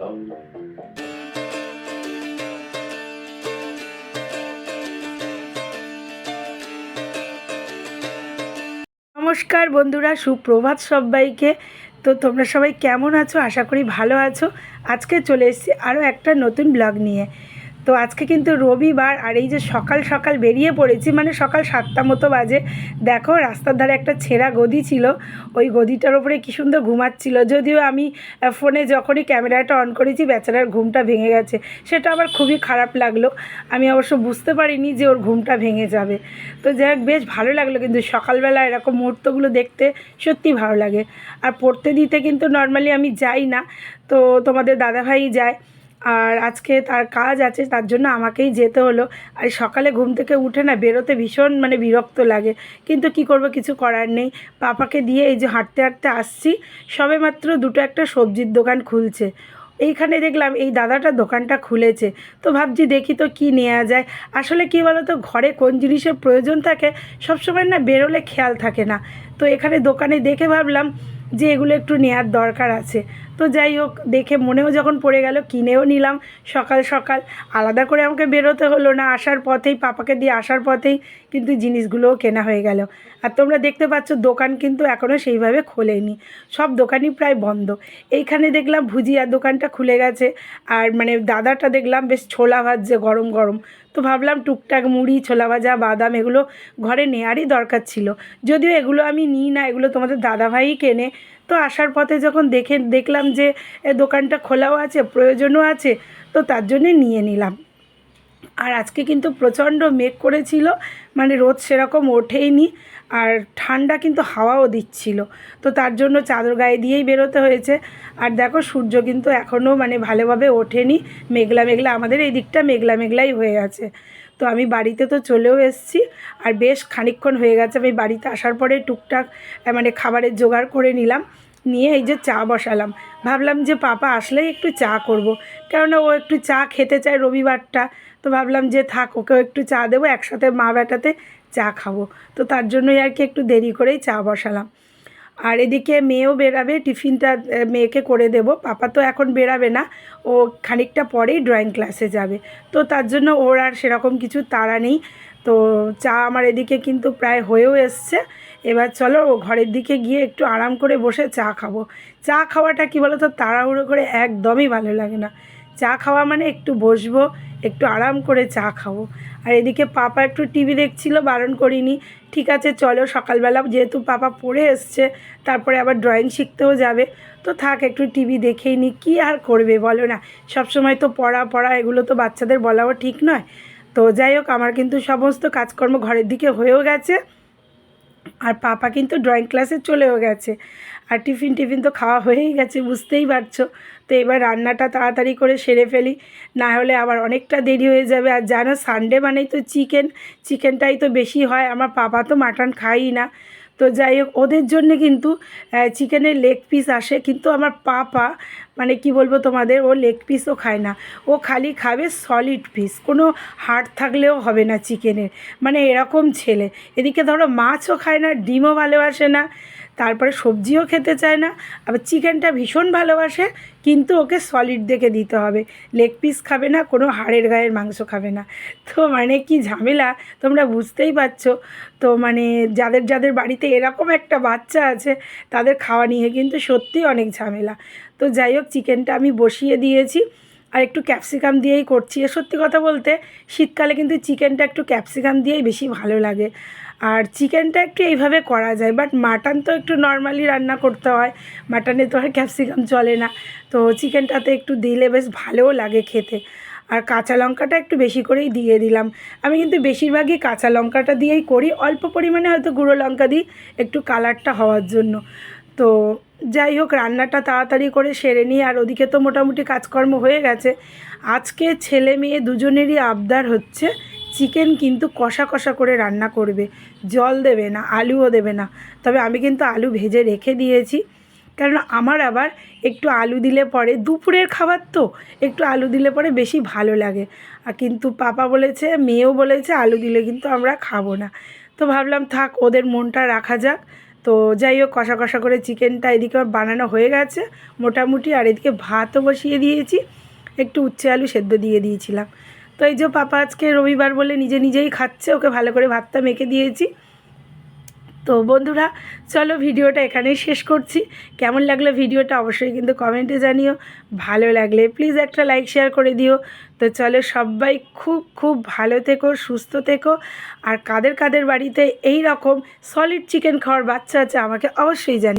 নমস্কার বন্ধুরা, সুপ্রভাত সবাইকে। তো তোমরা সবাই কেমন আছো? আশা করি ভালো আছো। আজকে চলে এসেছি আরও একটা নতুন ব্লগ নিয়ে। তো আজকে কিন্তু রবিবার আর এই যে সকাল সকাল বেরিয়ে পড়েছি মানে সকাল সাতটা মতো বাজে। দেখো রাস্তার ধারে একটা ছেঁড়া গদি ছিল, ওই গদিটার ওপরে কী সুন্দর ঘুমাচ্ছিল। যদিও আমি ফোনে যখনই ক্যামেরাটা অন করেছি, বেচারার ঘুমটা ভেঙে গেছে। সেটা আবার খুবই খারাপ লাগল। আমি অবশ্য বুঝতে পারিনি যে ওর ঘুমটা ভেঙে যাবে। তো যাই বেশ ভালো লাগল কিন্তু সকালবেলা এরকম মুহূর্তগুলো দেখতে সত্যি ভালো লাগে। আর পড়তে দিতে কিন্তু নর্মালি আমি যাই না। তো তোমাদের দাদাভাই যায়। আর আজকে তার কাজ আছে, তার জন্য আমাকেই যেতে হলো। আর সকালে ঘুম থেকে উঠে না বেরোতে ভীষণ মানে বিরক্ত লাগে। কিন্তু কি করব, কিছু করার নেই। পাপাকে দিয়ে এই যে হাঁটতে হাঁটতে আসছি, সবে মাত্র দুটো একটা সবজির দোকান খুলছে। এইখানে দেখলাম এই দাদাটা দোকানটা খুলেছে। তো ভাবছি দেখি তো কি নেওয়া যায়। আসলে কি বলো তো ঘরে কোন জিনিসের প্রয়োজন থাকে, সবসময় না বেরোলে খেয়াল থাকে না। তো এখানে দোকানে দেখে ভাবলাম যে এগুলো একটু নেওয়ার দরকার আছে। তো যাই হোক, দেখে মনেও যখন পড়ে গেল, কিনেও নিলাম। সকাল সকাল আলাদা করে আমাকে বেরোতে হলো না, আসার পথেই, পাপাকে দিয়ে আসার পথেই কিন্তু জিনিসগুলোও কেনা হয়ে গেল। আর তোমরা দেখতে পাচ্ছ, দোকান কিন্তু এখনও সেইভাবে খোলেনি। সব দোকানই প্রায় বন্ধ। এইখানে দেখলাম ভুজিয়ার দোকানটা খুলে গেছে, আর মানে দাদাটা দেখলাম বেশ ছোলা ভাজছে গরম গরম। তো ভাবলাম টুকটাক মুড়ি, ছোলা ভাজা, বাদাম এগুলো ঘরে নেয়ারই দরকার ছিল। যদিও এগুলো আমি নিই না, এগুলো তোমাদের দাদাভাই কেনে। তো আসার পথে যখন দেখে দেখলাম যে দোকানটা খোলাও আছে, প্রয়োজনও আছে। তো তার জন্যে নিয়ে নিলাম। আর আজকে কিন্তু প্রচণ্ড মেঘ করেছিল মানে রোদ সেরকম ওঠেইনি, আর ঠান্ডা কিন্তু হাওয়াও দিচ্ছিল। তো তার জন্য চাদর গায়ে দিয়েই বেরোতে হয়েছে। আর দেখো, সূর্য কিন্তু এখনও মানে ভালোভাবে ওঠেনি। মেঘলা মেঘলা, আমাদের এই দিকটা মেঘলা মেঘলাই হয়ে আছে। তো আমি বাড়িতে তো চলেও এসেছি, আর বেশ খানিকক্ষণ হয়ে গেছে। আমি বাড়িতে আসার পরে টুকটাক মানে খাবারের জোগাড় করে নিলাম। নিয়ে এই যে চা বসালাম। ভাবলাম যে পাপা আসলেই একটু চা করব। কেননা ও একটু চা খেতে চায় রবিবারটা। তো ভাবলাম যে থাক, ওকেও একটু চা দেবো, একসাথে মা বেটাতে চা খাব। তো তার জন্যই আর কি একটু দেরি করেই চা বসালাম। আর এদিকে মেয়েও বেরাবে, টিফিনটা মেয়েকে করে দেব। পাপা তো এখন বেরাবে না, ও খানিকটা পরেই ড্রয়িং ক্লাসে যাবে। তো তার জন্য ওর আর সেরকম কিছু তাড়া নেই। তো চা আমার এদিকে কিন্তু প্রায় হয়েও এসছে। এবার চলো ও ঘরের দিকে গিয়ে একটু আরাম করে বসে চা খাব। চা খাওয়াটা কী বলো তো তাড়াহুড়ো করে একদমই ভালো লাগে না। চা খাওয়া মানে একটু বসবো, একটু আরাম করে চা খাব। আর এদিকে পাপা একটু টিভি দেখছিল, বারণ করিনি। ঠিক আছে, চলো সকালবেলা যেহেতু পাপা পড়ে এসছে, তারপরে আবার ড্রয়িং শিখতেও যাবে। তো থাক, একটু টিভি দেখেই নি, কী আর করবে বলো না। সবসময় তো পড়া পড়া, এগুলো তো বাচ্চাদের বলাও ঠিক নয়। তো যাই হোক, আমার কিন্তু সমস্ত কাজকর্ম ঘরের দিকে হয়েও গেছে। আর পাপা কিন্তু ড্রয়িং ক্লাসে চলেও গেছে। আর টিফিন টিফিন তো খাওয়া হয়েই গেছে, বুঝতেই পারছ। তো এবার রান্নাটা তাড়াতাড়ি করে সেরে ফেলি। না হলে আবার অনেকটা দেরি হয়ে যাবে। আর জানো সানডে মানেই তো চিকেন চিকেনটাই তো বেশি হয়। আমার পাপা তো মাটন খাই না। তো যাই হোক, ওদের জন্যে কিন্তু চিকেনের লেগ পিস আসে। কিন্তু আমার পাপা মানে কি বলব তোমাদের, ও লেগ পিসও খায় না। ও খালি খাবে সলিড পিস কোনো হাড় থাকলেও হবে না চিকেনের মানে এরকম ছেলে। এদিকে ধরো মাছও খায় না, ডিমও ভালোবাসে না। তারপরে সবজিও খেতে চায় না, আবার চিকেনটা ভীষণ ভালোবাসে, কিন্তু ওকে সলিড দেখে দিতে হবে। লেগ পিস খাবে না, কোনো হাড়ের গায়ের মাংস খাবে না। তো মানে কি ঝামেলা, তোমরা বুঝতেই পারছ। তো মানে যাদের যাদের বাড়িতে এরকম একটা বাচ্চা আছে, তাদের খাওয়া নিয়ে কিন্তু সত্যিই অনেক ঝামেলা। তো যাই হোক চিকেনটা আমি বসিয়ে দিয়েছি। আর একটু ক্যাপসিকাম দিয়েই করছি। সত্যি কথা বলতে, শীতকালে কিন্তু চিকেনটা একটু ক্যাপসিকাম দিয়েই বেশি ভালো লাগে। আর চিকেনটা একটু এইভাবে করা যায় বাট মাটন তো একটু নর্মালি রান্না করতে হয়। মাটনে তো আর ক্যাপসিকাম চলে না। তো চিকেনটাতে একটু দিলে বেশ ভালোও লাগে খেতে। আর কাঁচা লঙ্কাটা একটু বেশি করেই দিয়ে দিলাম। আমি কিন্তু বেশিরভাগই কাঁচা লঙ্কাটা দিয়েই করি। অল্প পরিমাণে হয়তো গুঁড়ো লঙ্কা দিই, একটু কালারটা হওয়ার জন্য। তো যাই হোক, রান্নাটা তাড়াতাড়ি করে সেরে নিই। আর ওদিকে তো মোটামুটি কাজকর্ম হয়ে গেছে। আজকে ছেলে মেয়ে দুজনেরই আবদার হচ্ছে চিকেন কিন্তু কষা কষা করে রান্না করবে। জল দেবে না, আলুও দেবে না। তবে আমি কিন্তু আলু ভেজে রেখে দিয়েছি। কারণ আমার আবার একটু আলু দিলে পরে, দুপুরের খাবার তো, একটু আলু দিলে পরে বেশি ভালো লাগে। আর কিন্তু পাপা বলেছে, মেয়েও বলেছে, আলু দিলে কিন্তু আমরা খাব না। তো ভাবলাম, থাক, ওদের মনটা রাখা যাক। তো যাই হোক, কষা কষা করে চিকেনটা এদিকে বানানো হয়ে গেছে। মোটামুটি আর এদিকে ভাতও বসিয়ে দিয়েছি। একটু উচ্ছে আলু সেদ্ধ দিয়ে দিয়েছিলাম। তো এই যে পাপা আজকে রবিবার বলে নিজে নিজেই খাচ্ছে, ওকে ভালো করে ভাতটা মেখে দিয়েছি। তো বন্ধুরা, চলো ভিডিওটা এখানেই শেষ করছি। কেমন লাগল ভিডিওটা অবশ্যই কিন্তু কমেন্টে জানিও। ভালো লাগলে প্লিজ একটা লাইক শেয়ার করে দিও। তো চলো সবাই খুব খুব ভালো থেকো, সুস্থ থেকো। আর কাদের কাদের বাড়িতে এই রকম সলিড চিকেন খাওয়ার বাচ্চা আছে আমাকে অবশ্যই জানি